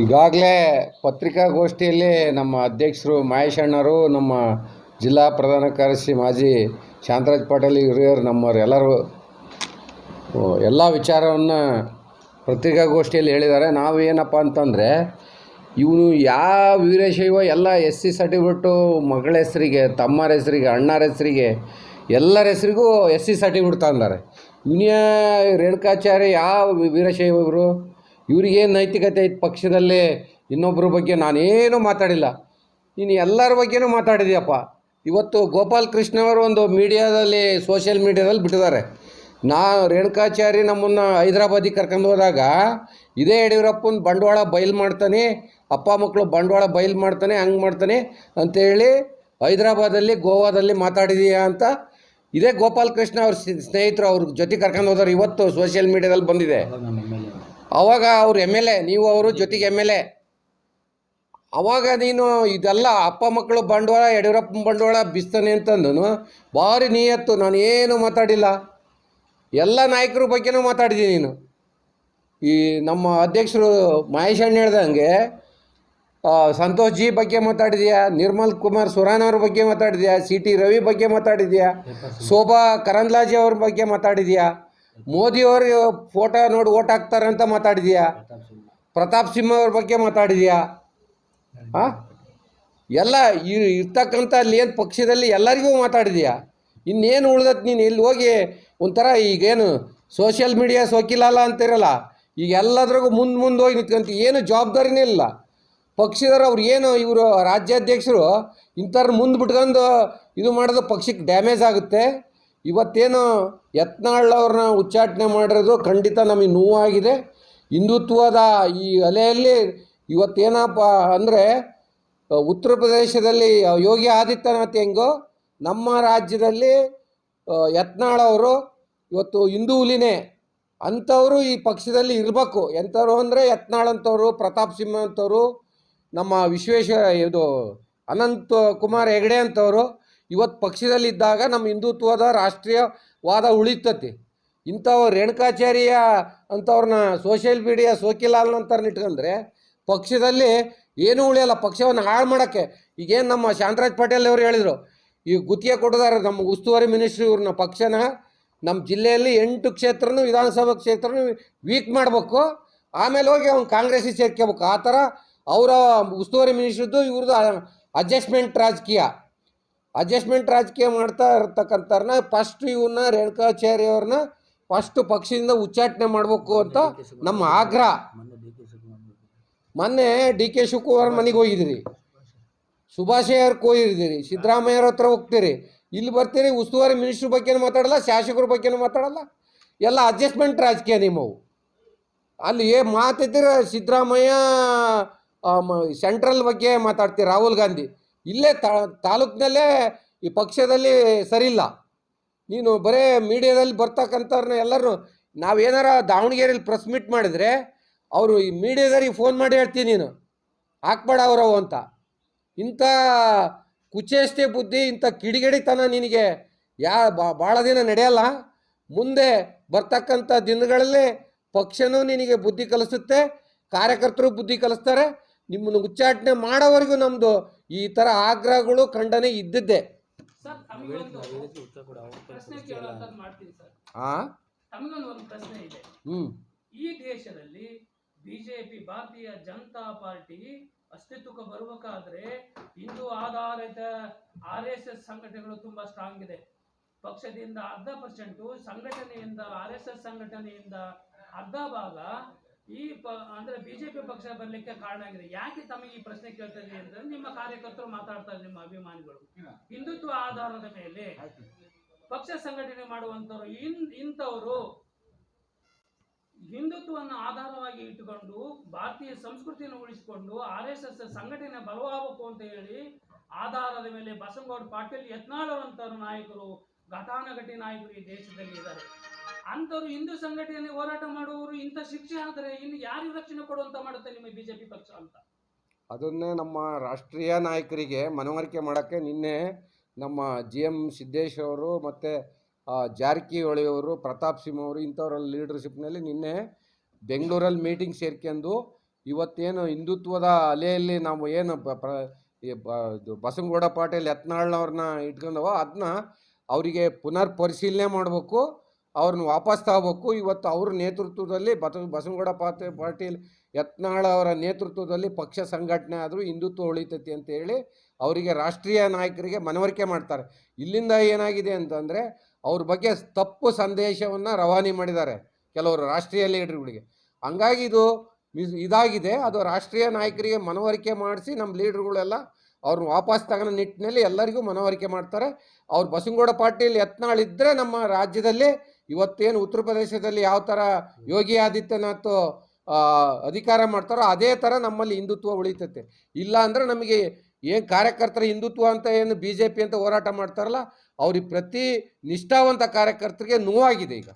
ಈಗಾಗಲೇ ಪತ್ರಿಕಾಗೋಷ್ಠಿಯಲ್ಲಿ ನಮ್ಮ ಅಧ್ಯಕ್ಷರು ಮಹೇಶ್ ಅಣ್ಣರು, ನಮ್ಮ ಜಿಲ್ಲಾ ಪ್ರಧಾನ ಕಾರ್ಯದರ್ಶಿ ಮಾಜಿ ಶಾಂತರಾಜ್ ಪಾಟೀಲ್ ಹಿರಿಯರು ನಮ್ಮವರೆಲ್ಲರೂ ಎಲ್ಲ ವಿಚಾರವನ್ನು ಪತ್ರಿಕಾಗೋಷ್ಠಿಯಲ್ಲಿ ಹೇಳಿದ್ದಾರೆ. ನಾವು ಏನಪ್ಪ ಅಂತಂದರೆ, ಇವನು ಯಾವ ವೀರಶೈವ, ಎಲ್ಲ ಎಸ್ ಸಿ ಸರ್ಟಿಫಿಕೇಟು ಮಗಳ ಹೆಸರಿಗೆ ತಮ್ಮರ ಹೆಸರಿಗೆ ಅಣ್ಣರ ಹೆಸರಿಗೆ, ಎಲ್ಲರ ಹೆಸರಿಗೂ ಎಸ್ ಸಿ ಸರ್ಟಿಫಿಕೇಟ್ ತಂದಾರೆ. ಇವನೇ ರೇಣುಕಾಚಾರ್ಯ ಯಾವ ವೀರಶೈವ ಇವರು? ಇವ್ರಿಗೇನು ನೈತಿಕತೆ ಐತೆ ಪಕ್ಷದಲ್ಲಿ ಇನ್ನೊಬ್ಬರ ಬಗ್ಗೆ ನಾನೇನು ಮಾತಾಡಿಲ್ಲ. ನೀನು ಎಲ್ಲರ ಬಗ್ಗೆನೂ ಮಾತಾಡಿದ್ಯಪ್ಪ. ಇವತ್ತು ಗೋಪಾಲ್ ಕೃಷ್ಣ ಅವರು ಒಂದು ಮೀಡಿಯಾದಲ್ಲಿ, ಸೋಷಿಯಲ್ ಮೀಡಿಯಾದಲ್ಲಿ ಬಿಟ್ಟಿದ್ದಾರೆ. ನಾ ರೇಣುಕಾಚಾರ್ಯ ನಮ್ಮನ್ನು ಹೈದರಾಬಾದಿಗೆ ಕರ್ಕೊಂಡು ಹೋದಾಗ ಇದೇ ಯಡಿಯೂರಪ್ಪನ ಬಂಡವಾಳ ಬಯಲು ಮಾಡ್ತಾನೆ, ಅಪ್ಪ ಮಕ್ಕಳು ಬಂಡವಾಳ ಬಯಲು ಮಾಡ್ತಾನೆ, ಹಂಗೆ ಮಾಡ್ತಾನೆ ಅಂತೇಳಿ ಹೈದರಾಬಾದಲ್ಲಿ, ಗೋವಾದಲ್ಲಿ ಮಾತಾಡಿದೀಯಾ ಅಂತ ಇದೇ ಗೋಪಾಲ್ ಕೃಷ್ಣ ಅವ್ರ ಸ್ನೇಹಿತರು ಅವ್ರ ಜೊತೆ ಕರ್ಕೊಂಡು ಹೋದವ್ರು ಇವತ್ತು ಸೋಷಿಯಲ್ ಮೀಡಿಯಾದಲ್ಲಿ ಬಂದಿದೆ. ಅವಾಗ ಅವ್ರು ಎಂ ಎಲ್ ಎ ನೀವು ಅವರು ಜೊತೆಗೆ ಎಂ ಎಲ್ ಎ ಅವಾಗ ನೀನು ಇದೆಲ್ಲ ಅಪ್ಪ ಮಕ್ಕಳು ಬಂಡವಾಳ ಯಡಿಯೂರಪ್ಪ ಬಂಡವಾಳ ಬಿಸ್ತಾನೆ ಅಂತಂದು ಭಾರಿ ನಿಯತ್ತು ನಾನು ಏನು ಮಾತಾಡಿಲ್ಲ. ಎಲ್ಲ ನಾಯಕರ ಬಗ್ಗೆನೂ ಮಾತಾಡಿದ್ದೀನಿ ನೀನು. ಈ ನಮ್ಮ ಅಧ್ಯಕ್ಷರು ಮಹೇಶ್ ಅಣ್ಣ ಹೇಳ್ದಂಗೆ ಸಂತೋಷ್ ಜಿ ಬಗ್ಗೆ ಮಾತಾಡಿದ್ಯಾ? ನಿರ್ಮಲ್ ಕುಮಾರ್ ಸುರಾನ್ ಅವ್ರ ಬಗ್ಗೆ ಮಾತಾಡಿದ್ಯಾ? ಸಿ ಟಿ ರವಿ ಬಗ್ಗೆ ಮಾತಾಡಿದ್ಯಾ? ಶೋಭಾ ಕರಂದ್ಲಾಜೆ ಅವ್ರ ಬಗ್ಗೆ ಮಾತಾಡಿದ್ಯಾ? ಮೋದಿ ಅವ್ರ ಫೋಟೋ ನೋಡಿ ಓಟ್ ಹಾಕ್ತಾರೆ ಅಂತ ಮಾತಾಡಿದ್ಯಾ? ಪ್ರತಾಪ್ ಸಿಂಹ ಅವ್ರ ಬಗ್ಗೆ ಮಾತಾಡಿದ್ಯಾ? ಹಾಂ? ಎಲ್ಲ ಇರ್ತಕ್ಕಂಥ ಅಲ್ಲಿ ಏನು ಪಕ್ಷದಲ್ಲಿ ಎಲ್ಲರಿಗೂ ಮಾತಾಡಿದ್ಯಾ? ಇನ್ನೇನು ಉಳ್ದತ್ ನೀನು ಇಲ್ಲಿ ಹೋಗಿ ಒಂಥರ ಈಗೇನು ಸೋಷಿಯಲ್ ಮೀಡಿಯಾ ಸೋಕಿಲ್ಲಲ್ಲ ಅಂತಿರಲ್ಲ? ಈಗ ಎಲ್ಲದ್ರಾಗೂ ಮುಂದೆ ಮುಂದೆ ಹೋಗಿ ನಿಂತ್ಕಂತ. ಏನು ಜವಾಬ್ದಾರಿನೇ ಇಲ್ಲ. ಪಕ್ಷದವ್ರು ಅವ್ರು ಏನು ಇವರು ರಾಜ್ಯಾಧ್ಯಕ್ಷರು ಇಂಥವ್ರನ್ನ ಮುಂದೆ ಬಿಟ್ಕೊಂಡು ಇದು ಮಾಡೋದು ಪಕ್ಷಕ್ಕೆ ಡ್ಯಾಮೇಜ್ ಆಗುತ್ತೆ. ಇವತ್ತೇನು ಯತ್ನಾಳ್ ಅವ್ರನ್ನ ಉಚ್ಚಾಟನೆ ಮಾಡಿರೋದು ಖಂಡಿತ ನಮಗೆ ನೋವಾಗಿದೆ. ಹಿಂದುತ್ವದ ಈ ಅಲೆಯಲ್ಲಿ ಇವತ್ತೇನಪ್ಪ ಅಂದರೆ ಉತ್ತರ ಪ್ರದೇಶದಲ್ಲಿ ಯೋಗಿ ಆದಿತ್ಯನಾಥ್ ಹೆಂಗೋ ನಮ್ಮ ರಾಜ್ಯದಲ್ಲಿ ಯತ್ನಾಳವರು ಇವತ್ತು ಹಿಂದೂ ಹುಲಿನೇ ಅಂಥವರು ಈ ಪಕ್ಷದಲ್ಲಿ ಇರಬೇಕು. ಎಂಥವ್ರು ಅಂದರೆ ಯತ್ನಾಳ್ ಅಂಥವ್ರು ಪ್ರತಾಪ್ ಸಿಂಹ ಅಂಥವ್ರು ನಮ್ಮ ವಿಶ್ವೇಶ್ವರ, ಇದು ಅನಂತ್ ಕುಮಾರ್ ಹೆಗಡೆ ಅಂಥವ್ರು ಇವತ್ತು ಪಕ್ಷದಲ್ಲಿದ್ದಾಗ ನಮ್ಮ ಹಿಂದುತ್ವದ ರಾಷ್ಟ್ರೀಯವಾದ ಉಳಿತತಿ. ಇಂಥವು ರೇಣುಕಾಚಾರ್ಯ ಅಂಥವ್ರನ್ನ ಸೋಷಿಯಲ್ ಮೀಡಿಯಾ ಸೋಕಿಲಾಲ್ ಅಂತಾರನ್ನ ಇಟ್ಕೊಂಡ್ರೆ ಪಕ್ಷದಲ್ಲಿ ಏನೂ ಉಳಿಯಲ್ಲ, ಪಕ್ಷವನ್ನು ಹಾಳು ಮಾಡೋಕ್ಕೆ. ಈಗೇನು ನಮ್ಮ ಶಾಂತರಾಜ್ ಪಟೇಲ್ ಅವರು ಹೇಳಿದರು, ಈ ಗುತ್ತಿಗೆ ಕೊಡೋದಾರೆ ನಮ್ಮ ಉಸ್ತುವಾರಿ ಮಿನಿಸ್ಟ್ರಿ ಇವ್ರನ್ನ ಪಕ್ಷನ ನಮ್ಮ ಜಿಲ್ಲೆಯಲ್ಲಿ ಎಂಟು ಕ್ಷೇತ್ರನೂ ವಿಧಾನಸಭಾ ಕ್ಷೇತ್ರನೂ ವೀಕ್ ಮಾಡಬೇಕು. ಆಮೇಲೆ ಹೋಗಿ ಅವ್ನು ಕಾಂಗ್ರೆಸ್ಸಿಗೆ ಸೇರ್ಕೋಬೇಕು ಆ ಥರ ಅವರ ಉಸ್ತುವಾರಿ ಮಿನಿಸ್ಟ್ರದ್ದು ಇವ್ರದ್ದು ಅಡ್ಜಸ್ಟ್ಮೆಂಟ್ ರಾಜಕೀಯ. ಅಡ್ಜಸ್ಟ್ಮೆಂಟ್ ರಾಜಕೀಯ ಮಾಡ್ತಾ ಇರ್ತಕ್ಕಂಥವ್ರನ್ನ ಫಸ್ಟ್ ಇವನ್ನ ರೇಣುಕಾಚಾರ್ಯ ಅವ್ರನ್ನ ಫಸ್ಟ್ ಪಕ್ಷದಿಂದ ಉಚ್ಚಾಟನೆ ಮಾಡಬೇಕು ಅಂತ ನಮ್ಮ ಆಗ್ರಹ. ಮೊನ್ನೆ ಡಿ ಕೆ ಶಿವಕುಮಾರ್ ಮನೆಗೆ ಹೋಗಿದ್ದೀರಿ ಸುಭಾಷಯ್ಯ ಅವ್ರಿಗೆ ಹೋಗಿದ್ದೀರಿ ಸಿದ್ದರಾಮಯ್ಯವ್ರ ಹತ್ರ ಹೋಗ್ತೀರಿ. ಇಲ್ಲಿ ಬರ್ತೀರಿ, ಉಸ್ತುವಾರಿ ಮಿನಿಸ್ಟ್ರ್ ಬಗ್ಗೆನೂ ಮಾತಾಡಲ್ಲ, ಶಾಸಕರ ಬಗ್ಗೆನೂ ಮಾತಾಡಲ್ಲ. ಎಲ್ಲ ಅಡ್ಜಸ್ಟ್ಮೆಂಟ್ ರಾಜಕೀಯ ನಿಮ್ಮವು. ಅಲ್ಲಿ ಏ ಮಾತಿದ್ದೀರ ಸಿದ್ದರಾಮಯ್ಯ ಸೆಂಟ್ರಲ್ ಬಗ್ಗೆ ಮಾತಾಡ್ತೀರಿ? ರಾಹುಲ್ ಗಾಂಧಿ. ಇಲ್ಲೇ ತಾಲೂಕಿನಲ್ಲೇ ಈ ಪಕ್ಷದಲ್ಲಿ ಸರಿಯಿಲ್ಲ. ನೀನು ಬರೇ ಮೀಡಿಯಾದಲ್ಲಿ ಬರ್ತಕ್ಕಂಥವ್ರನ್ನ ಎಲ್ಲರೂ ನಾವೇನಾರ ದಾವಣಗೆರೆಯಲ್ಲಿ ಪ್ರೆಸ್ ಮೀಟ್ ಮಾಡಿದರೆ ಅವರು ಈ ಮೀಡಿಯಾದವ್ರಿಗೆ ಫೋನ್ ಮಾಡಿ ಹೇಳ್ತೀನಿ ನೀನು. ಹಾಕ್ಬೇಡ ಅವರವು ಅಂತ. ಇಂಥ ಕುಚೇಷ್ಟೆ ಬುದ್ಧಿ, ಇಂಥ ಕಿಡಿಗೇಡಿತನ ನಿನಗೆ ಯಾ ಭಾಳ ದಿನ ನಡೆಯಲ್ಲ. ಮುಂದೆ ಬರ್ತಕ್ಕಂಥ ದಿನಗಳಲ್ಲಿ ಪಕ್ಷನೂ ನಿನಗೆ ಬುದ್ಧಿ ಕಲಿಸುತ್ತೆ, ಕಾರ್ಯಕರ್ತರು ಬುದ್ಧಿ ಕಲಿಸ್ತಾರೆ. ನಿಮ್ಮನ್ನು ಉಚ್ಚಾಟನೆ ಮಾಡೋವರೆಗೂ ನಮ್ಮದು ಈ ತರ ಆಗ್ರಹಗಳು ಖಂಡನೆ ಇದ್ದಿದ್ದೆ. ಪ್ರಶ್ನೆ ಕೇಳೋಂಥದ್ದು ಮಾಡ್ತೀನಿ ಸರ್. ಆ? ತಮಗೊಂದು ಒಂದು ಪ್ರಶ್ನೆ ಇದೆ. ಈ ದೇಶದಲ್ಲಿ ಬಿಜೆಪಿ ಭಾರತೀಯ ಜನತಾ ಪಾರ್ಟಿ ಅಸ್ತಿತ್ವಕ್ಕೆ ಬರಬೇಕಾದ್ರೆ ಹಿಂದೂ ಆಧಾರಿತ ಆರ್ ಎಸ್ ಎಸ್ ಸಂಘಟನೆಗಳು ತುಂಬಾ ಸ್ಟ್ರಾಂಗ್ ಇದೆ. ಪಕ್ಷದಿಂದ ಅರ್ಧ ಪರ್ಸೆಂಟು ಸಂಘಟನೆಯಿಂದ ಆರ್ ಎಸ್ ಎಸ್ ಸಂಘಟನೆಯಿಂದ ಅರ್ಧ ಭಾಗ ಈ ಪ ಅಂದ್ರೆ ಬಿಜೆಪಿ ಪಕ್ಷ ಬರ್ಲಿಕ್ಕೆ ಕಾರಣ ಆಗಿದೆ. ಯಾಕೆ ತಮಗೆ ಈ ಪ್ರಶ್ನೆ ಕೇಳ್ತಾ ಇದೆ ಅಂದ್ರೆ ನಿಮ್ಮ ಕಾರ್ಯಕರ್ತರು ಮಾತಾಡ್ತಾರೆ ನಿಮ್ಮ ಅಭಿಮಾನಿಗಳು. ಹಿಂದುತ್ವ ಆಧಾರದ ಮೇಲೆ ಪಕ್ಷ ಸಂಘಟನೆ ಮಾಡುವಂತವ್ರು ಇನ್ ಇಂಥವರು ಹಿಂದುತ್ವವನ್ನು ಆಧಾರವಾಗಿ ಇಟ್ಟುಕೊಂಡು ಭಾರತೀಯ ಸಂಸ್ಕೃತಿಯನ್ನು ಉಳಿಸಿಕೊಂಡು ಆರ್ ಎಸ್ ಎಸ್ ಸಂಘಟನೆ ಬಲವಾಗಬೇಕು ಅಂತ ಹೇಳಿ ಆಧಾರದ ಮೇಲೆ ಬಸವಗೌಡ ಪಾಟೀಲ್ ಯತ್ನಾಳರಂತವ್ರ ನಾಯಕರು ಘಟಾನುಘಟಿ ನಾಯಕರು ಈ ದೇಶದಲ್ಲಿ ಇದ್ದಾರೆ. ಅಂಥವ್ರು ಹಿಂದೂ ಸಂಘಟನೆ ಹೋರಾಟ ಮಾಡುವವರು ಇಂಥ ಶಿಕ್ಷೆ ಆದರೆ ಇನ್ನು ಯಾರಿಗೆ ರಕ್ಷಣೆ ಕೊಡುವಂತ ಮಾಡುತ್ತೆ ನಿಮ್ಮ ಬಿಜೆಪಿ ಪಕ್ಷ ಅಂತ? ಅದನ್ನೇ ನಮ್ಮ ರಾಷ್ಟ್ರೀಯ ನಾಯಕರಿಗೆ ಮನವರಿಕೆ ಮಾಡೋಕ್ಕೆ ನಿನ್ನೆ ನಮ್ಮ ಜಿ ಎಂ ಸಿದ್ದೇಶ್ ಅವರು ಮತ್ತು ಜಾರಕಿಹೊಳಿ ಅವರು, ಪ್ರತಾಪ್ ಸಿಂಹ ಅವರು ಇಂಥವ್ರ ಲೀಡರ್ಶಿಪ್ನಲ್ಲಿ ನಿನ್ನೆ ಬೆಂಗಳೂರಲ್ಲಿ ಮೀಟಿಂಗ್ ಸೇರ್ಕೊಂಡು ಇವತ್ತೇನು ಹಿಂದುತ್ವದ ಅಲೆಯಲ್ಲಿ ನಾವು ಏನು ಪ್ರ- ಈ ಬ- ಇದು ಬಸವನಗೌಡ ಪಾಟೀಲ್ ಯತ್ನಾಳ್ನವ್ರನ್ನ ಇಟ್ಕೊಂಡವ ಅದನ್ನ ಅವರಿಗೆ ಪುನರ್ ಪರಿಶೀಲನೆ ಮಾಡಬೇಕು. ಅವ್ರನ್ನ ವಾಪಸ್ ತಗೋಬೇಕು ಇವತ್ತು ಅವ್ರ ನೇತೃತ್ವದಲ್ಲಿ ಬಸ, ಬಸವನಗೌಡ ಪಾತ ಪಾಟೀಲ್ ಯತ್ನಾಳ ಅವರ ನೇತೃತ್ವದಲ್ಲಿ ಪಕ್ಷ ಸಂಘಟನೆ ಆದರೂ ಹಿಂದುತ್ವ ಉಳಿತೈತಿ ಅಂತ ಹೇಳಿ ಅವರಿಗೆ ರಾಷ್ಟ್ರೀಯ ನಾಯಕರಿಗೆ ಮನವರಿಕೆ ಮಾಡ್ತಾರೆ. ಇಲ್ಲಿಂದ ಏನಾಗಿದೆ ಅಂತಂದರೆ ಅವ್ರ ಬಗ್ಗೆ ತಪ್ಪು ಸಂದೇಶವನ್ನು ರವಾನೆ ಮಾಡಿದ್ದಾರೆ ಕೆಲವರು ರಾಷ್ಟ್ರೀಯ ಲೀಡರ್ಗಳಿಗೆ. ಹಂಗಾಗಿ ಇದು ಇದಾಗಿದೆ. ಅದು ರಾಷ್ಟ್ರೀಯ ನಾಯಕರಿಗೆ ಮನವರಿಕೆ ಮಾಡಿಸಿ ನಮ್ಮ ಲೀಡರ್ಗಳೆಲ್ಲ ಅವ್ರನ್ನ ವಾಪಸ್ ತಗೊಳ್ಳೋ ನಿಟ್ಟಿನಲ್ಲಿ ಎಲ್ಲರಿಗೂ ಮನವರಿಕೆ ಮಾಡ್ತಾರೆ. ಅವ್ರು ಬಸವನಗೌಡ ಪಾಟೀಲ್ ಯತ್ನಾಳ್ ಇದ್ದರೆ ನಮ್ಮ ರಾಜ್ಯದಲ್ಲಿ ಇವತ್ತೇನು ಉತ್ತರ ಪ್ರದೇಶದಲ್ಲಿ ಯಾವ ಥರ ಯೋಗಿ ಆದಿತ್ಯನಾಥ್ ಆ, ಅಧಿಕಾರ ಮಾಡ್ತಾರೋ ಅದೇ ಥರ ನಮ್ಮಲ್ಲಿ ಹಿಂದುತ್ವ ಉಳಿತೈತೆ. ಇಲ್ಲ ಅಂದರೆ ನಮಗೆ ಏನು ಕಾರ್ಯಕರ್ತರ ಹಿಂದುತ್ವ ಅಂತ ಏನು ಬಿ ಜೆ ಪಿ ಅಂತ ಹೋರಾಟ ಮಾಡ್ತಾರಲ್ಲ ಅವ್ರಿಗೆ ಪ್ರತಿ ನಿಷ್ಠಾವಂತ ಕಾರ್ಯಕರ್ತರಿಗೆ ನೋವಾಗಿದೆ ಈಗ.